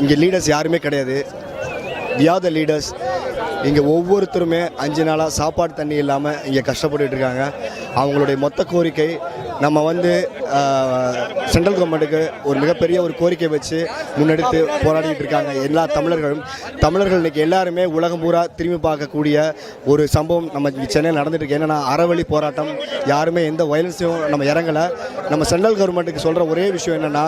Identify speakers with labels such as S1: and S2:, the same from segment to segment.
S1: இங்கே லீடர்ஸ் யாருமே கிடையாது. வி ஆர் த லீடர்ஸ் இங்கே ஒவ்வொருத்தருமே அஞ்சு நாளாக சாப்பாடு தண்ணி இல்லாமல் இங்கே கஷ்டப்பட்டுட்டு இருக்காங்க. அவங்களுடைய மொத்த கோரிக்கை நம்ம வந்து சென்ட்ரல் கவர்மெண்ட்டுக்கு ஒரு மிகப்பெரிய ஒரு கோரிக்கை வச்சு முன்னெடுத்து போராடிட்டு இருக்காங்க எல்லா தமிழர்களும். தமிழர்கள் இன்னைக்கு எல்லாருமே உலகம் பூரா திரும்பி பார்க்கக்கூடிய ஒரு சம்பவம் நம்ம சென்னையில் நடந்துட்டு இருக்கு. என்னன்னா அறவழி போராட்டம். யாருமே எந்த வயலன்ஸையும் நம்ம இறங்கலை. நம்ம சென்ட்ரல் கவர்மெண்ட்டுக்கு சொல்கிற ஒரே விஷயம் என்னென்னா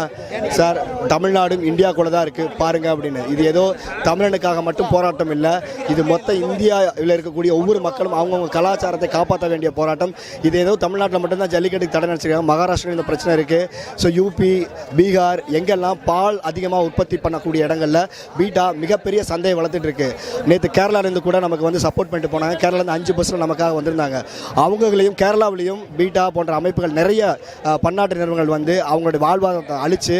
S1: சார் தமிழ்நாடும் இந்தியாக்குள்ள தான் இருக்குது பாருங்க அப்படின்னு. இது ஏதோ தமிழனுக்காக மட்டும் போராட்டம் இல்லை. இது மொத்த இந்தியாவில் இருக்கக்கூடிய ஒவ்வொரு மக்களும் அவங்கவுங்க கலாச்சாரத்தை காப்பாற்ற வேண்டிய போராட்டம். இது ஏதோ தமிழ்நாட்டில் மட்டும்தான் ஜல்லிக்கட்டுக்கு தடை நினச்சிருக்காங்க. மகாராஷ்டிரா இந்த பிரச்சனை இருக்குது ஸோ யூபி பீகார் எங்கெல்லாம் பால் அதிகமாக உற்பத்தி பண்ணக்கூடிய இடங்களில் பீட்டா மிகப்பெரிய சந்தையை வளர்த்துட்டு இருக்கு. நேற்று கேரளாலேருந்து கூட நமக்கு வந்து சப்போர்ட் பண்ணிட்டு போனாங்க. கேரளாலேருந்து அஞ்சு பஸ்ஸில் நமக்காக வந்திருந்தாங்க. அவங்களையும் கேரளாவிலையும் பீட்டா போன்ற அமைப்புகள் நிறைய பன்னாட்டு நிறுவனங்கள் வந்து அவங்களுடைய வாழ்வாதாரத்தை அழித்து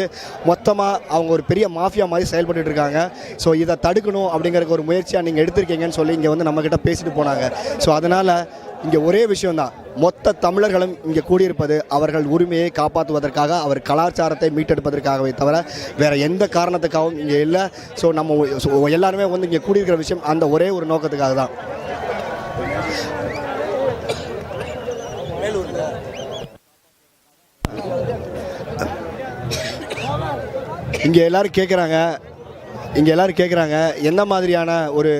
S1: மொத்தமாக அவங்க ஒரு பெரிய மாஃபியா மாதிரி செயல்பட்டு இருக்காங்க. ஸோ இதை தடுக்கணும் அப்படிங்கிற ஒரு முயற்சியாக நீங்கள் எடுத்திருக்கீங்கன்னு சொல்லி இங்கே வந்து நம்மக்கிட்ட பேசிட்டு போனாங்க. ஸோ அதனால் இங்கே ஒரே விஷயம்தான். மொத்த தமிழர்களும் இங்கே கூடியிருப்பது அவர்கள் உரிமையை காப்பாற்றுவதற்காக அவர் கலாச்சாரத்தை மீட்டெடுப்பதற்காகவே தவிர வேறு எந்த காரணத்துக்காகவும் இங்கே இல்லை. ஸோ நம்ம எல்லாருமே வந்து இங்கே கூடியிருக்கிற விஷயம் அந்த ஒரே ஒரு நோக்கத்துக்காக தான். இங்கே எல்லோரும் கேட்குறாங்க இங்கே எல்லோரும் கேட்குறாங்க எந்த மாதிரியான ஒரு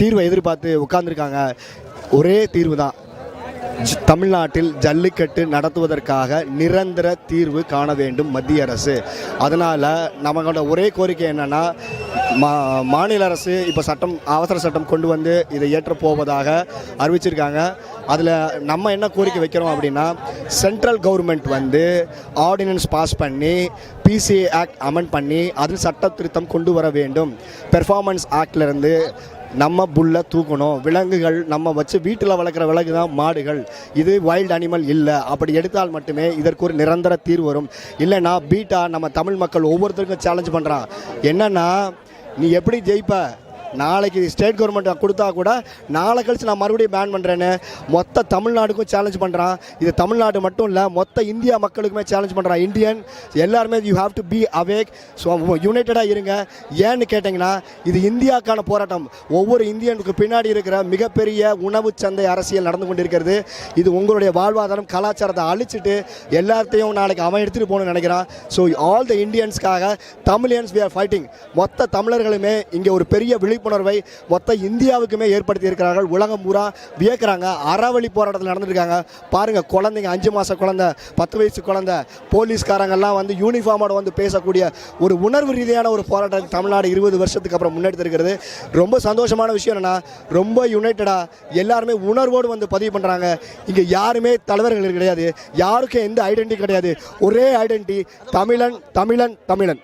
S1: தீர்வை எதிர்பார்த்து உட்காந்துருக்காங்க ஒரே தீர்வு தான் தமிழ்நாட்டில் ஜல்லிக்கட்டு நடத்துவதற்காக நிரந்தர தீர்வு காண வேண்டும் மத்திய அரசு. அதனால் நம்மளோட ஒரே கோரிக்கை என்னென்னா மா மாநில அரசு இப்போ சட்டம் அவசர சட்டம் கொண்டு வந்து இதை ஏற்றப் போவதாக அறிவிச்சிருக்காங்க. அதில் நம்ம என்ன கோரிக்கை வைக்கிறோம் அப்படின்னா சென்ட்ரல் கவர்மெண்ட் வந்து ஆர்டினன்ஸ் பாஸ் பண்ணி பிசிஏ ஆக்ட் அமெண்ட் பண்ணி அதில் சட்ட திருத்தம் கொண்டு வர வேண்டும். பெர்ஃபார்மன்ஸ் ஆக்ட்லேருந்து நம்ம புல்லை தூக்கணும். விலங்குகள் நம்ம வச்சு வீட்டில் வளர்க்குற விலங்கு தான் மாடுகள். இது வைல்ட் அனிமல் இல்லை. அப்படி எடுத்தால் மட்டுமே இதற்கு ஒரு நிரந்தர தீர்வு வரும். இல்லைன்னா பீட்டா நம்ம தமிழ் மக்கள் ஒவ்வொருத்தருக்கும் சேலஞ்ச் பண்ணுறான் என்னன்னா நீ எப்படி ஜெயிப்ப? நாளைக்கு ஸ்டேட் கவர்மெண்ட் கொடுத்தா கூட நாளை கழிச்சு நான் மறுபடியும் பேன் பண்ணுறேன்னு மொத்த தமிழ்நாடுக்கும் சேலஞ்ச் பண்ணுறான் இது தமிழ்நாடு மட்டும் இல்லை மொத்த இந்தியா மக்களுக்குமே சேலஞ்ச் பண்ணுறான் இந்தியன் எல்லாருமே you have to be awake so யுனைட்டடாக இருங்க. ஏன்னு கேட்டிங்கன்னா இது இந்தியாவுக்கான போராட்டம். ஒவ்வொரு இந்தியனுக்கு பின்னாடி இருக்கிற மிகப்பெரிய உணவு சந்தை அரசியல் நடந்து கொண்டிருக்கிறது. இது உங்களுடைய வாழ்வாதாரம் கலாச்சாரத்தை அழிச்சிட்டு எல்லாத்தையும் நாளைக்கு அவன் எடுத்துகிட்டு போகணும்னு நினைக்கிறான். ஸோ ஆல் த இந்தியன்ஸ்க்காக தமிழியன்ஸ் வி ஆர் ஃபைட்டிங் மொத்த தமிழர்களுமே இங்கே ஒரு பெரிய விழிப்புணர்வை மொத்த இந்தியாவுக்குமே ஏற்படுத்தி இருக்கிறார்கள் உலகம் பூரா வியக்கிறாங்க. அறவழி போராட்டத்தில் நடந்துருக்காங்க பாருங்கள் குழந்தைங்க அஞ்சு மாத குழந்தை பத்து வயசு குழந்தை போலீஸ்காரங்கெல்லாம் வந்து யூனிஃபார்மோட வந்து பேசக்கூடிய ஒரு உணர்வு ரீதியான ஒரு போராட்டம் தமிழ்நாடு இருபது வருஷத்துக்கு அப்புறம் முன்னெடுத்திருக்கிறது. ரொம்ப சந்தோஷமான விஷயம் என்னென்னா ரொம்ப யுனைட்டடாக எல்லாருமே உணர்வோடு வந்து பதிவு பண்ணுறாங்க இங்கே யாருமே தலைவர்கள் கிடையாது. யாருக்கும் எந்த ஐடென்டி கிடையாது. ஒரே ஐடென்டி தமிழன் தமிழன் தமிழன்.